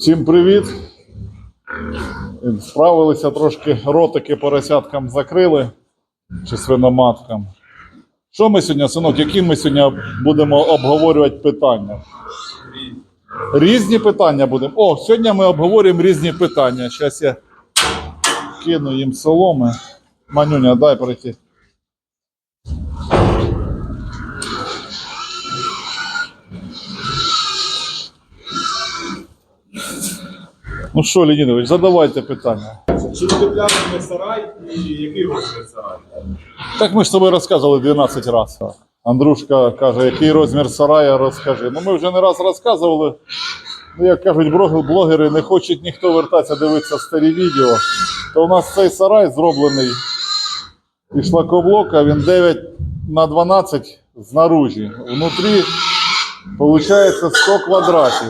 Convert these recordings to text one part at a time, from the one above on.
Всім привіт. Справилися трошки ротики поросяткам закрили чи свиноматкам. Що ми сьогодні, синок, які ми сьогодні будемо обговорювати питання? Різні питання будемо. О, сьогодні ми обговорюємо різні питання. Зараз я кину їм соломи. Манюня, дай пройти. Ну що, Леонідович, задавайте питання. Чи вдивляли ми сарай і який розмір сарай? Так ми ж з тобою розказували 12 разів. Андрушка каже, який розмір сарая, розкажи. Ну ми вже не раз розказували. Ну, як кажуть, блогери, не хочуть ніхто вертатися дивитися старі відео. То у нас цей сарай зроблений із шлакоблока, він 9 на 12 знаружі. Внутрі виходить 100 квадратів.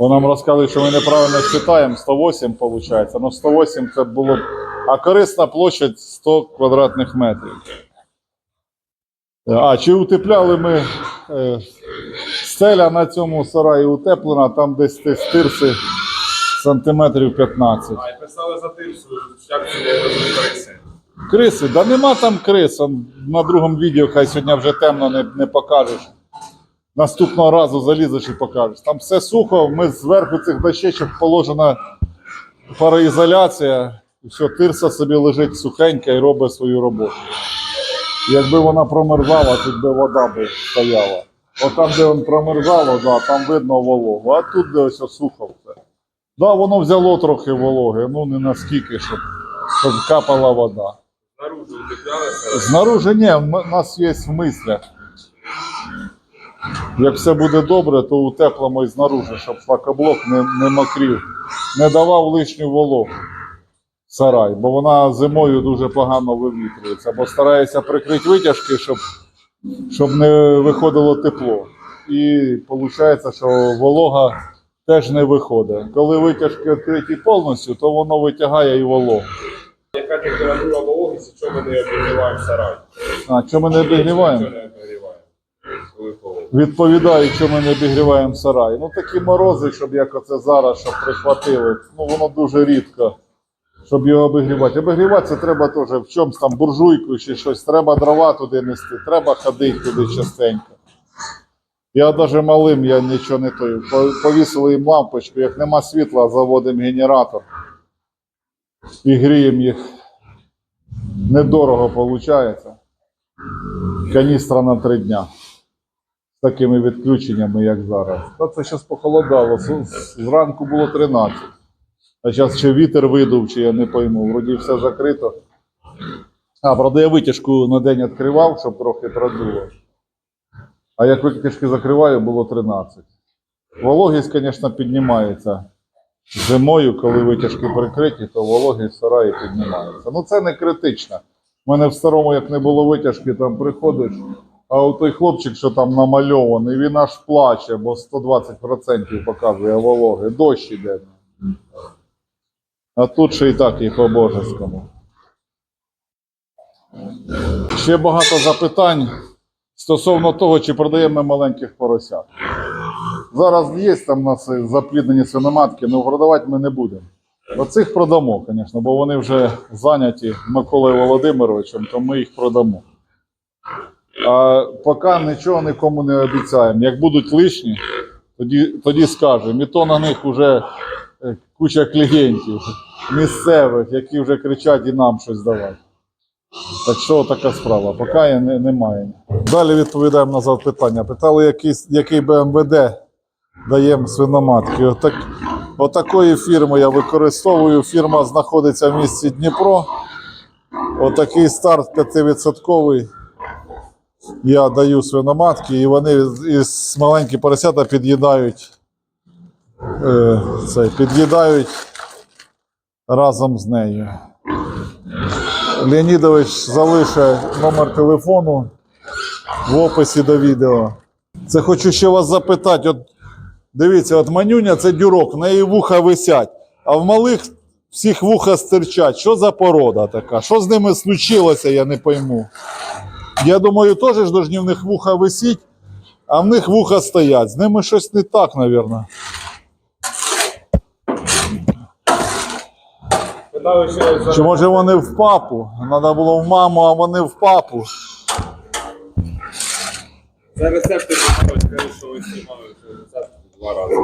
Бо нам розказали, що ми неправильно читаємо, 108 виходить. Ну 108 це було. б- А корисна площадь 100 квадратних метрів. А чи утепляли ми е, стеля на цьому сараї утеплена, там десь ті стирси сантиметрів 15. А і писали за тирсу, як це розбереться. Криси, да нема там крис. На другому відео хай сьогодні вже темно не, не покажеш. Наступного разу залізеш і покажеш. Там все сухо, ми зверху цих дощечок положена пароізоляція, і все, тирса собі лежить сухенька і робить свою роботу. Якби вона промерзала, тут би вода би стояла. От там, де він промерзало, да, там видно вологу, а тут де ось сухо все. Да, воно взяло трохи вологи, ну не наскільки, щоб, щоб капала вода. Знаружи ні, у нас є в мислях. Як все буде добре, то утеплимо і знаружи, щоб шлакоблок не, не мокрів, не давав лишню вологу в сарай, бо вона зимою дуже погано вивітрюється, бо старається прикрити витяжки, щоб, щоб не виходило тепло. І виходить, що волога теж не виходить. Коли витяжки відкриті повністю, то воно витягає і вологу. Яка температура вологість, що ми не обігріваємо сарай? А що ми не обігріваємо? Що не обігріваємо? Коли холодно. Відповідаю, що ми не обігріваємо сарай. Ну такі морози, щоб як оце зараз, щоб прихватили. Ну воно дуже рідко, щоб його обігрівати. Обігрівати це треба теж в чомусь там буржуйку чи щось. Треба дрова туди нести, треба ходити туди частенько. Я навіть малим я нічого не той. Повісили їм лампочку, як нема світла, заводимо генератор і гріємо їх. Недорого виходить. Каністра на три дня такими відключеннями, як зараз. Та це зараз похолодало. Зранку було 13. А зараз ще вітер видув, чи я не пойму. Вроді все закрито. А, правда, я витяжку на день відкривав, щоб трохи продуло. А як витяжки закриваю, було 13. Вологість, звісно, піднімається. Зимою, коли витяжки прикриті, то вологість в сараї піднімається. Ну це не критично. У мене в старому, як не було витяжки, там приходиш, а от той хлопчик, що там намальований, він аж плаче, бо 120% показує вологи. Дощ іде. А тут ще і так і по-божеському. Ще багато запитань стосовно того, чи продаємо ми маленьких поросят. Зараз є там у нас запліднені свиноматки, але продавати ми не будемо. Оцих продамо, звісно, бо вони вже зайняті Миколою Володимировичем, то ми їх продамо. А поки нічого нікому не обіцяємо. Як будуть лишні, тоді, тоді скажемо. І то на них вже е, куча клієнтів місцевих, які вже кричать і нам щось давати. Так що така справа, поки я не, немає. Далі відповідаємо на запитання. Питали, який, який БМВД даємо свиноматки. Отак, отакої фірми я використовую. Фірма знаходиться в місті Дніпро. Отакий старт 5%. Я даю свиноматки, і вони із маленькі поросята під'їдають. Е, під'їдають разом з нею. Леонідович залишить номер телефону в описі до відео. Це хочу ще вас запитати. От дивіться, от манюня це дюрок, в неї вуха висять, а в малих всіх вуха стирчать. Що за порода така? Що з ними случилося, я не пойму. Я думаю, теж ж должні в них вуха висіть, а в них вуха стоять. З ними щось не так, мабуть. Чи може вони в папу? Треба було в маму, а вони в папу. За рецепти кажуть, що ви знімали рецепт два рази.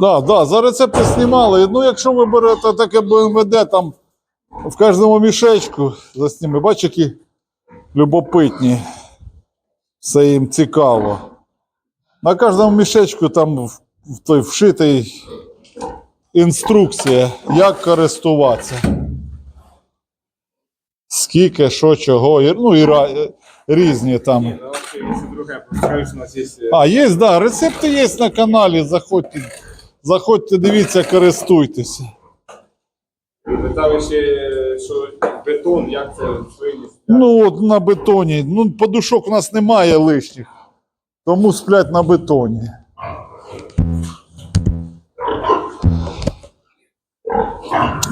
Так, за рецепти знімали. Ну, якщо ви берете таке БМВД там в кожному мішечку засніми, бач, які любопитні. Все їм цікаво. На кожному мішечку там в, той вшитий інструкція, як користуватися. Скільки, що, чого, ну і різні там. Ну є. е, А, є, да, рецепти є на каналі. Заходьте, заходьте, дивіться, користуйтеся. Питали ще, що бетон, як це виніс. Ну, от на бетоні. Ну, подушок у нас немає лишніх. Тому сплять на бетоні.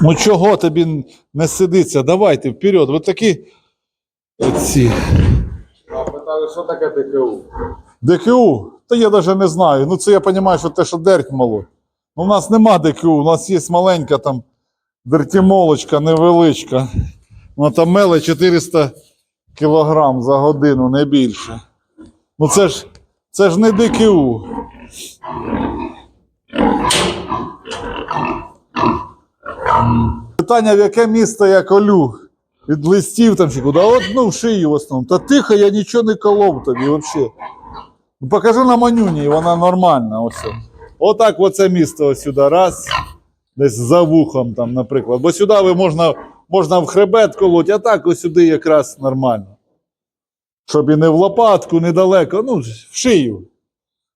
Ну чого тобі не сидиться? Давайте вперед. Ви такі ці. А питали, що таке ДКУ? ДКУ? Та я навіть не знаю. Ну це я розумію, що те, що дерть мало. Ну, у нас нема ДКУ, у нас є маленька там дертімолочка, невеличка. Вона там меле 400 кілограм за годину, не більше. Ну це ж, це ж не ДКУ. Питання, в яке місто я колю? Від листів там чи куди? От, ну, в шию в основному. Та тихо, я нічого не колов тобі взагалі. Ну, Покажи на манюні, вона нормальна. Ось. Отак оце місто ось сюди. Раз. Десь за вухом, там, наприклад. Бо сюди ви можна, можна в хребет колоть, а так ось сюди якраз нормально. Щоб і не в лопатку, недалеко, ну, в шию.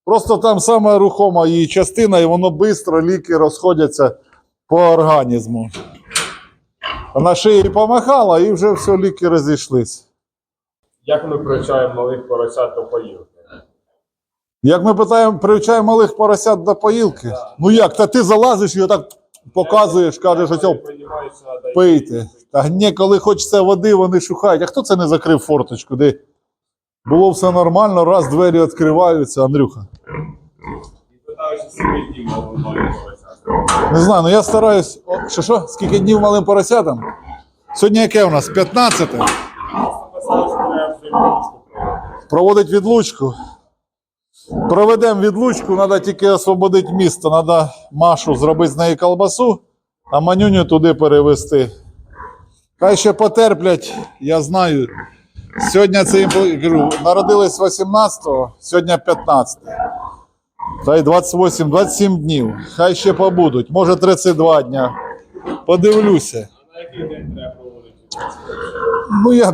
Просто там саме рухома її частина, і воно швидко ліки розходяться по організму. А на шиї помахала, і вже все, ліки розійшлись. Як ми привчаємо малих поросят до поїлки? Як ми питаємо, привчаємо малих поросят до поїлки? Ну як, та ти залазиш і отак показуєш, кажеш, Я оцьо розумію, що треба їм пийте. Та ні, коли хочеться води, вони шукають. А хто це не закрив форточку? Де було все нормально, раз двері відкриваються, Андрюха. Не знаю, ну я стараюсь. О, що що? Скільки днів малим поросятам? Сьогодні яке у нас? 15? Просто писали, що треба вже відпустку проводити. Проводить відлучку. Проведемо відлучку, треба тільки освободити місто. Треба Машу зробити з неї колбасу, а манюню туди перевезти. Хай ще потерплять, я знаю. Сьогодні це кажу, народились 18-го, сьогодні 15. Хай 28, 27 днів. Хай ще побудуть. Може 32 дня. Подивлюся. А на який день треба проводити? Ну, я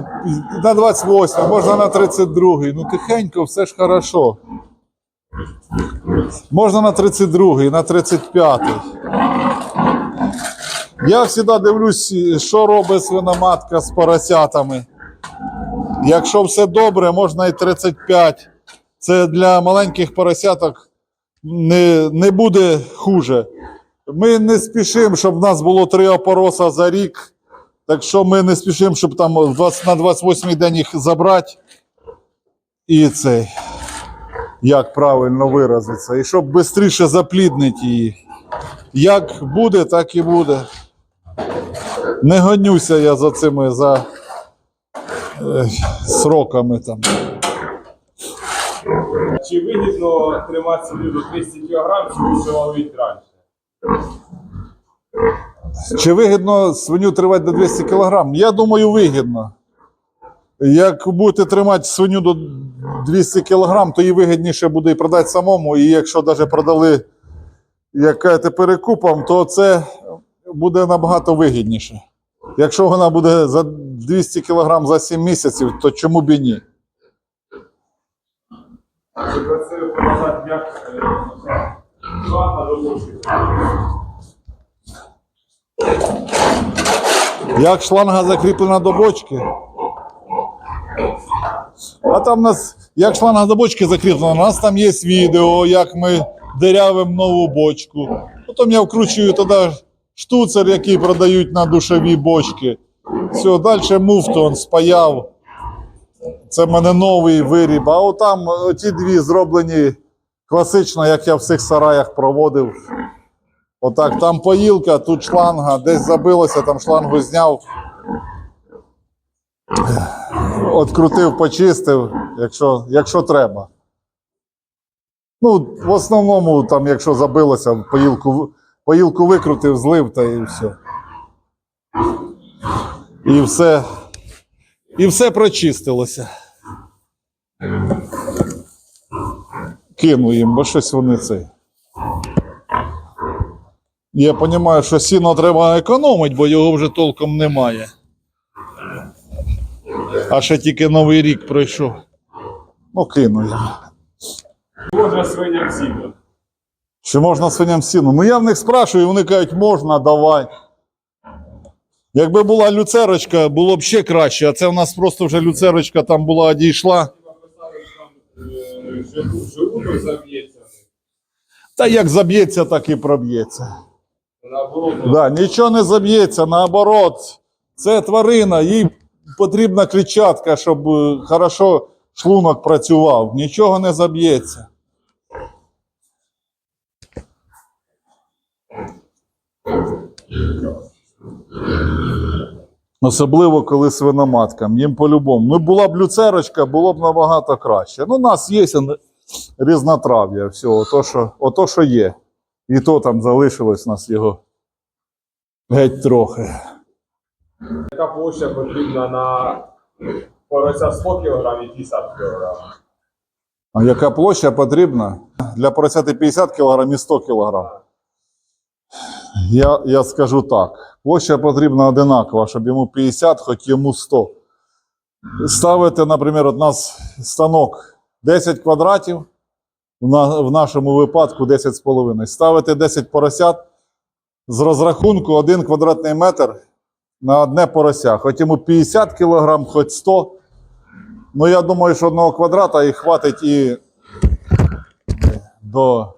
на 28, можна на 32. Ну, тихенько, все ж хорошо. Можна на 32-й, на 35-й. Я завжди дивлюсь, що робить свиноматка з поросятами. Якщо все добре, можна і 35. Це для маленьких поросяток не, не буде хуже. Ми не спішимо, щоб в нас було три опороса за рік. Так що ми не спішимо, щоб там 20 на 28-й день їх забрати. І цей, як правильно виразитися. І щоб швидше запліднити її. Як буде, так і буде. Не гонюся я за цими за е, сроками там. Чи вигідно тримати до 200 кг, чи лучше ловити раніше? Чи вигідно свиню тримати до 200 кг? Я думаю, вигідно. Як будете тримати свиню до 200 кг, то їй вигідніше буде і продати самому. І якщо навіть продали як кажете, перекупом, то це буде набагато вигідніше. Якщо вона буде за 200 кг за 7 місяців, то чому б і ні? Як шланга закріплена до бочки. А там нас, як шланга до бочки закріплена, у нас там є відео, як ми дирявимо нову бочку. Потім я вкручую туди штуцер, який продають на душові бочки. Все, далі муфтон спаяв. Це в мене новий виріб. А отам ті дві зроблені класично, як я в цих сараях проводив. Отак, там поїлка, тут шланга, десь забилося, там шлангу зняв. Открутив, почистив, якщо, якщо треба. Ну, в основному, там, якщо забилося, поїлку, поїлку викрутив, злив та і все. І все. І все прочистилося. Кину їм, бо щось вони це. Я розумію, що сіно треба економити, бо його вже толком немає. А ще тільки новий рік пройшов. Ну, кину їм. Можна свиням сіно. Чи можна свиням сіну? Ну я в них спрашую, вони кажуть, можна, давай. Якби була люцерочка, було б ще краще, а це в нас просто вже люцерочка там була одійшла. Та як заб'ється, так і проб'ється. Да, нічого не заб'ється, наоборот, це тварина, їй потрібна клітчатка, щоб е, хорошо шлунок працював. Нічого не заб'ється. Особливо, коли свиноматкам. Їм по-любому. Ну, була б люцерочка, було б набагато краще. Ну, у нас є різнотрав'я, все, ото що, ото, що є. І то там залишилось у нас його геть трохи. Яка площа потрібна на порося 100 кг і 50 кг. А яка площа потрібна? Для поросяти 50 кг і 100 кг. Я, я скажу так: площа потрібна одинакова, щоб йому 50, хоч йому 100. Ставити, наприклад, у нас станок 10 квадратів, в, нашому випадку 10,5. Ставити 10 поросят з розрахунку 1 квадратний метр на одне порося. Хоч йому 50 кг, хоч 100 Ну, я думаю, що одного квадрата і хватить і до,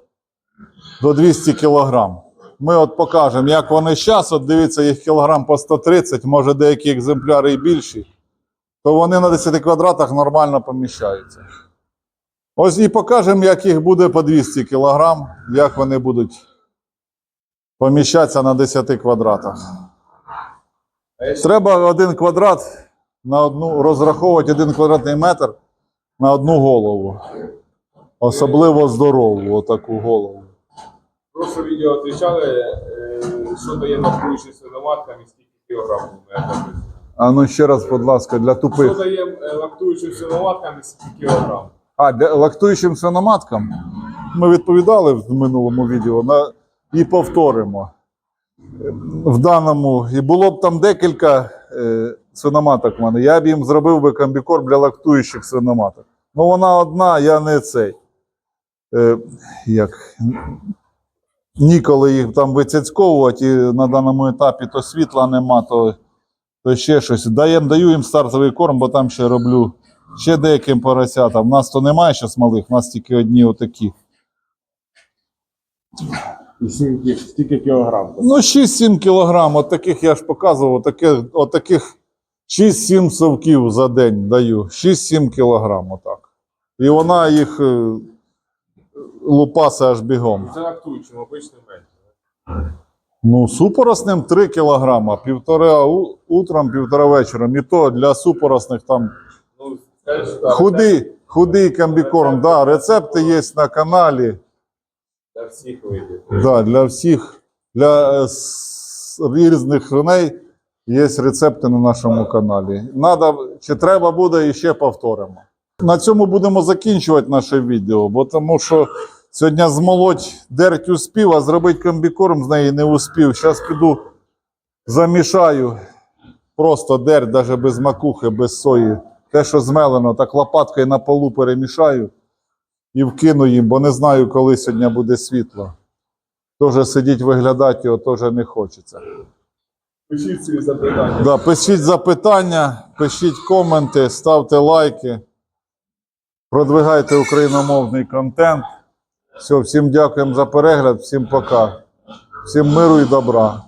до 200 кілограм. Ми от покажемо, як вони зараз, от дивіться, їх кілограм по 130, може деякі екземпляри і більші, то вони на 10 квадратах нормально поміщаються. Ось і покажемо, як їх буде по 200 кілограм, як вони будуть поміщатися на 10 квадратах. Треба один квадрат на одну розраховувати один квадратний метр на одну голову. Особливо здорову отаку голову. прошле відео відповідали, е, що дає навколишнім свиноматкам і скільки кілограмів. А ну ще раз, будь ласка, для Що тупих. дає е, лактуючим свиноматкам і скільки кілограм? А, для лактуючим свиноматкам ми відповідали в минулому відео на, і повторимо. В даному, і було б там декілька е, свиноматок в мене. Я б їм зробив би комбікорм для лактуючих свиноматок. Ну вона одна, я не цей. Е, як, ніколи їх там вицяцьковувати, і на даному етапі то світла нема, то, то ще щось. Даєм, даю їм стартовий корм, бо там ще роблю ще деяким поросятам. У нас то немає зараз малих, у нас тільки одні отакі. І кілограм? Ну, 6-7 кілограм, от таких я ж показував, отаких, отаких 6-7 совків за день даю. 6-7 кілограм отак. І вона їх е, лупаса аж бігом. Це лактуючим, обично менше. Ну, супоросним 3 кілограма, півтора утром, півтора вечором. І то для супоросних там Ну, худий, худий комбікорм. Да, рецепти є на каналі. Для всіх видів. Да, для всіх, для е, різних свиней є рецепти на нашому каналі. Надо, чи треба буде, і ще повторимо. На цьому будемо закінчувати наше відео, бо тому що сьогодні змолоть дерть успів, а зробити комбікорм з неї не успів. Зараз піду замішаю просто дерть, навіть без макухи, без сої. Те, що змелено, так лопаткою на полу перемішаю і вкину їм, бо не знаю, коли сьогодні буде світло. Тоже сидіть виглядати його теж не хочеться. Пишіть свої запитання. Да, пишіть запитання, пишіть коменти, ставте лайки, продвигайте україномовний контент. Все, всім дякуємо за перегляд, всім пока. Всім миру і добра.